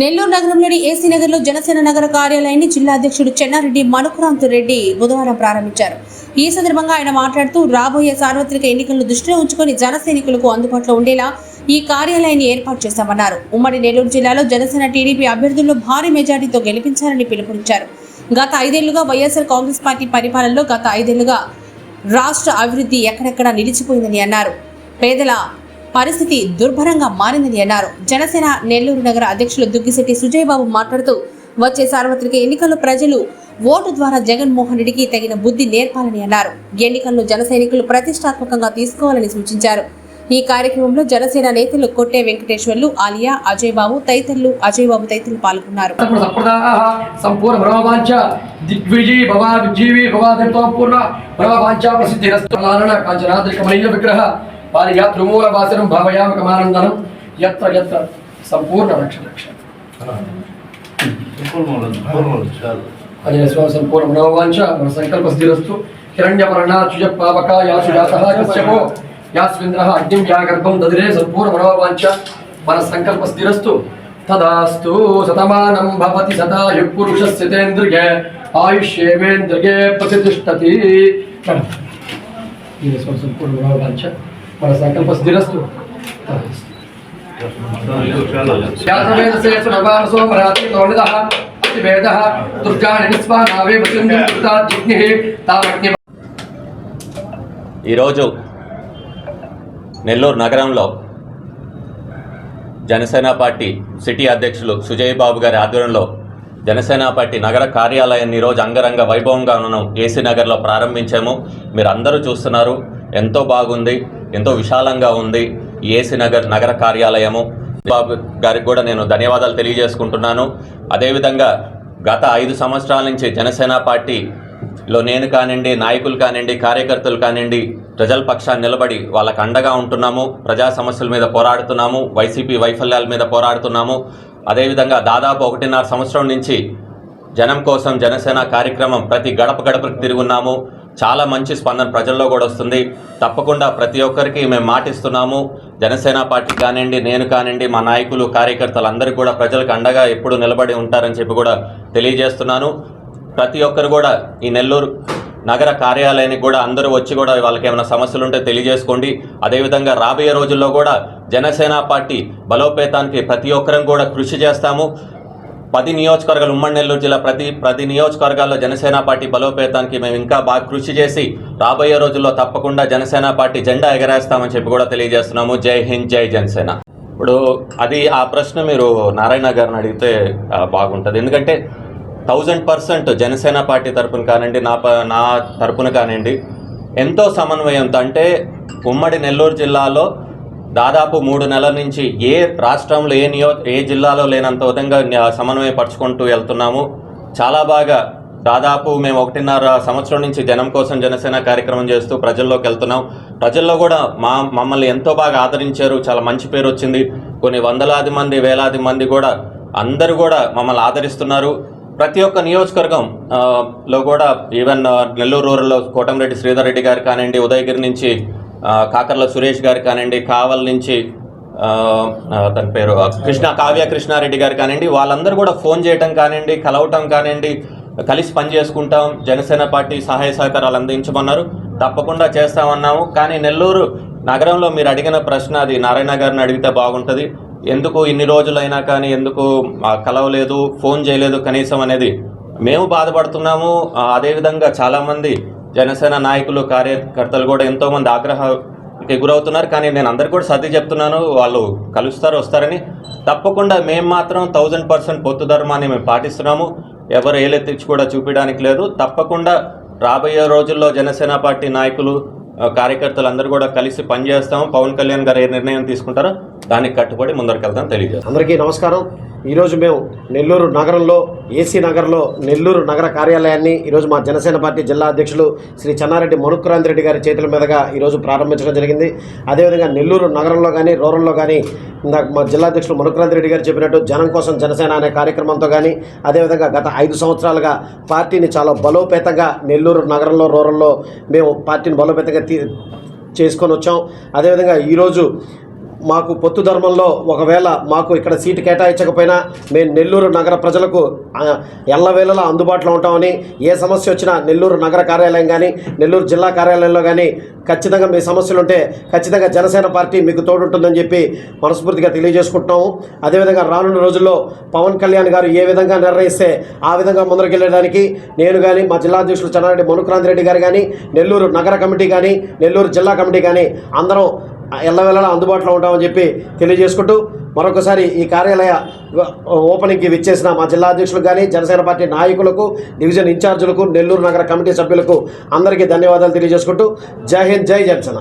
నెల్లూరు నగరంలోని ఏసీ నగర్లో జనసేన నగర కార్యాలయాన్ని జిల్లా అధ్యక్షుడు చెన్నారెడ్డి మణుకురాంత్ రెడ్డి బుధవారం ప్రారంభించారు. ఈ సందర్భంగా ఆయన మాట్లాడుతూ రాబోయే సార్వత్రిక ఎన్నికలను దృష్టిలో ఉంచుకొని జనసైనికులకు అందుబాటులో ఉండేలా ఈ కార్యాలయాన్ని ఏర్పాటు చేశామన్నారు. ఉమ్మడి నెల్లూరు జిల్లాలో జనసేన టీడీపీ అభ్యర్థుల్లో భారీ మెజార్టీతో గెలిపించాలని పిలుపునిచ్చారు. గత ఐదేళ్ళుగా వైఎస్ఆర్ కాంగ్రెస్ పార్టీ పరిపాలనలో గత ఐదేళ్ళుగా రాష్ట్ర అభివృద్ధి ఎక్కడెక్కడ నిలిచిపోయిందని అన్నారు. పేదల పరిస్థితి దుర్భరంగా మారిందని అన్నారు. జనసేన నెల్లూరు నగర అధ్యక్షులు దుగ్గిశెట్టి సుజయ్ బాబు మాట్లాడుతూ వచ్చే సార్వత్రిక ఎన్నికల్లో ప్రజలు ఓటు ద్వారా జగన్మోహన్ రెడ్డికి తగిన బుద్ధి నేర్పాలని అన్నారు. ఎన్నికల్లో జన సైనికులు ప్రతిష్టాత్మకంగా తీసుకోవాలని సూచించారు. ఈ కార్యక్రమంలో జనసేన నేతలు కొట్టే వెంకటేశ్వర్లు ఆలియా అజయ్ బాబు తదితరులు అజయ్ బాబు తదితరులు పాల్గొన్నారు. సంపూర్ణ బ్రహ్మవాంఛ దిగ్విజీ భవా విజీవి భవా దేవతాపూర్ణ బ్రహ్మవాంఛ ప్రసిద్ధి రస్తనారణ కాంచనాద్రి కమనీయ విగ్రహ పారియాత్రిమూల వాసనం భావయామ కమానందనం యత్ర యత్ర సంపూర్ణ రక్ష రక్ష అనే స్వ సంపూర్ణ బ్రహ్మవాంఛ మన సంకల్ప స్థిరస్తు హిరణ్యవర్ణాచుజ పావక యాసు జాతః కశ్యపో యాస్వింద్రః అగ్నిం యాగర్భం దదిరే సంపూర్ణ బ్రహ్మవాంఛ మన సంకల్ప స్థిరస్తు తదాస్తు శతమానం భవతి శతాయు పురుషస్యతేంద్రియే ఆయుష్యేవేంద్రియే ప్రతిష్టతి ఇది స్వ సంపూర్ణ బ్రహ్మవాంఛ మన సంకల్ప స్థిరస్తు ఈరోజు నెల్లూరు నగరంలో జనసేన పార్టీ సిటీ అధ్యక్షులు సుజయ్ బాబు గారి ఆధ్వర్యంలో జనసేన పార్టీ నగర కార్యాలయాన్ని ఈరోజు అంగరంగ వైభవంగా మనం ఏసీ నగర్లో ప్రారంభించాము. మీరు అందరూ చూస్తున్నారు ఎంతో బాగుంది. ఎంతో విశాలంగా ఉంది. ఏసీ నగర్ నగర కార్యాలయము. బాబు గారికి కూడా నేను ధన్యవాదాలు తెలియజేసుకుంటున్నాను. అదేవిధంగా గత ఐదు సంవత్సరాల నుంచి జనసేన పార్టీ లో నేను కానివ్వండి నాయకులు కానివ్వండి కార్యకర్తలు కానివ్వండి ప్రజల పక్షాన్ని నిలబడి వాళ్ళకు అండగా ఉంటున్నాము. ప్రజా సమస్యల మీద పోరాడుతున్నాము. వైసీపీ వైఫల్యాల మీద పోరాడుతున్నాము. అదేవిధంగా దాదాపు ఒకటిన్నర సంవత్సరం నుంచి జనం కోసం జనసేన కార్యక్రమం ప్రతి గడప గడపకు తిరుగున్నాము చాలా మంచి స్పందన ప్రజల్లో కూడా వస్తుంది. తప్పకుండా ప్రతి ఒక్కరికి మేము మాటిస్తున్నాము. జనసేన పార్టీ కానివ్వండి నేను కానివ్వండి మా నాయకులు కార్యకర్తలు అందరూ కూడా ప్రజలకు అండగా ఎప్పుడు నిలబడి ఉంటారని చెప్పి కూడా తెలియజేస్తున్నాను. ప్రతి ఒక్కరు కూడా ఈ నెల్లూరు నగర కార్యాలయానికి కూడా అందరూ వచ్చి కూడా వాళ్ళకి ఏమైనా సమస్యలు ఉంటే తెలియజేసుకోండి. అదేవిధంగా రాబోయే రోజుల్లో కూడా జనసేన పార్టీ బలోపేతానికి ప్రతి ఒక్కరం కూడా కృషి చేస్తాము. పది నియోజకవర్గాలు ఉమ్మడి నెల్లూరు జిల్లా ప్రతి ప్రతి నియోజకవర్గాల్లో జనసేన పార్టీ బలోపేతానికి మేము ఇంకా బాగా కృషి చేసి రాబోయే రోజుల్లో తప్పకుండా జనసేన పార్టీ జెండా ఎగరేస్తామని చెప్పి కూడా తెలియజేస్తున్నాము. జై హింద్ జై జనసేన. ఇప్పుడు అది ఆ ప్రశ్న మీరు నారాయణ గారిని అడిగితే బాగుంటుంది. ఎందుకంటే థౌజండ్ పర్సెంట్ జనసేన పార్టీ తరపున కానివ్వండి నా ప నా తరపున కానివ్వండి ఎంతో సమన్వయంతో అంటే ఉమ్మడి నెల్లూరు జిల్లాలో దాదాపు మూడు నెలల నుంచి ఏ రాష్ట్రంలో ఏ నియో ఏ జిల్లాలో లేనంత విధంగా న్యా- సమన్వయపరుచుకుంటూ వెళ్తున్నాము. చాలా బాగా దాదాపు మేము ఒకటిన్నర సంవత్సరం నుంచి జనం కోసం జనసేన కార్యక్రమం చేస్తూ ప్రజల్లోకి వెళ్తున్నాం. ప్రజల్లో కూడా మా మమ్మల్ని ఎంతో బాగా ఆదరించారు. చాలా మంచి పేరు వచ్చింది. కొన్ని వందలాది మంది వేలాది మంది కూడా అందరూ కూడా మమ్మల్ని ఆదరిస్తున్నారు. ప్రతి ఒక్క నియోజకవర్గం లో కూడా ఈవెన్ నెల్లూరు రూరల్లో కోటంరెడ్డి శ్రీధర్ రెడ్డి గారు కానివ్వండి ఉదయగిరి నుంచి కాకర్ల సురేష్ గారు కానివ్వండి కావల్ నుంచి తన పేరు కృష్ణ కావ్య కృష్ణారెడ్డి గారు కానివ్వండి వాళ్ళందరూ కూడా ఫోన్ చేయటం కానివ్వండి కలవటం కానివ్వండి కలిసి పని చేసుకుంటాం జనసేన పార్టీ సహాయ సహకారాలు అందించమన్నారు. తప్పకుండా చేస్తామన్నాము. కానీ నెల్లూరు నగరంలో మీరు అడిగిన ప్రశ్న అది నారాయణ గారిని అడిగితే బాగుంటుంది. ఎందుకు ఇన్ని రోజులైనా కానీ ఎందుకు కలవలేదు ఫోన్ చేయలేదు కనీసం అనేది మేము బాధపడుతున్నాము. అదేవిధంగా చాలామంది జనసేన నాయకులు కార్యకర్తలు కూడా ఎంతోమంది ఆగ్రహానికి గురవుతున్నారు. కానీ నేను అందరు కూడా సర్ది చెప్తున్నాను వాళ్ళు కలుస్తారు వస్తారని. తప్పకుండా మేము మాత్రం థౌజండ్ పర్సెంట్ పొత్తు ధర్మాన్ని మేము పాటిస్తున్నాము. ఎవరు ఏలెత్తించి కూడా చూపించడానికి లేదు. తప్పకుండా రాబోయే రోజుల్లో జనసేన పార్టీ నాయకులు కార్యకర్తలు అందరూ కూడా కలిసి పనిచేస్తాము. పవన్ కళ్యాణ్ గారు ఏ నిర్ణయం తీసుకుంటారో దానికి కట్టుబడి ముందరికెళ్తాం తెలియజేస్తాం. అందరికీ నమస్కారం. ఈరోజు మేము నెల్లూరు నగరంలో ఏసీ నగర్లో నెల్లూరు నగర కార్యాలయాన్ని ఈరోజు మా జనసేన పార్టీ జిల్లా అధ్యక్షులు శ్రీ చెన్నారెడ్డి మనుక్కురాంతి రెడ్డి గారి చేతుల మీదుగా ఈరోజు ప్రారంభించడం జరిగింది. అదేవిధంగా నెల్లూరు నగరంలో కానీ రూరల్లో కానీ ఇందాక మా జిల్లా అధ్యక్షులు మనుక్కురాంతి రెడ్డి గారు చెప్పినట్టు జనం కోసం జనసేన అనే కార్యక్రమంతో కానీ అదేవిధంగా గత ఐదు సంవత్సరాలుగా పార్టీని చాలా బలోపేతంగా నెల్లూరు నగరంలో రూరల్లో మేము పార్టీని బలోపేతంగా తీ చేసుకొని వచ్చాం. అదేవిధంగా ఈరోజు మాకు పొత్తు ధర్మంలో ఒకవేళ మాకు ఇక్కడ సీటు కేటాయించకపోయినా మేము నెల్లూరు నగర ప్రజలకు ఎల్లవేళలా అందుబాటులో ఉంటామని ఏ సమస్య వచ్చినా నెల్లూరు నగర కార్యాలయం కానీ నెల్లూరు జిల్లా కార్యాలయంలో కానీ ఖచ్చితంగా మీ సమస్యలు ఉంటే ఖచ్చితంగా జనసేన పార్టీ మీకు తోడుంటుందని చెప్పి మనస్ఫూర్తిగా తెలియజేసుకుంటున్నాము. అదేవిధంగా రానున్న రోజుల్లో పవన్ కళ్యాణ్ గారు ఏ విధంగా నిర్ణయిస్తే ఆ విధంగా ముందరకెళ్ళడానికి నేను కానీ మా జిల్లా అధ్యక్షులు చెన్నారెడ్డి మనుక్రాంతిరెడ్డి గారు కానీ నెల్లూరు నగర కమిటీ కానీ నెల్లూరు జిల్లా కమిటీ కానీ అందరం ఎల్లవేళలా అందుబాటులో ఉంటామని చెప్పి తెలియజేసుకుంటూ మరొకసారి ఈ కార్యాలయ ఓపెనింగ్కి విచ్చేసిన మా జిల్లా అధ్యక్షులకు కానీ జనసేన పార్టీ నాయకులకు డివిజన్ ఇన్ఛార్జీలకు నెల్లూరు నగర కమిటీ సభ్యులకు అందరికీ ధన్యవాదాలు తెలియజేసుకుంటూ జై హింద్ జై జనసేన.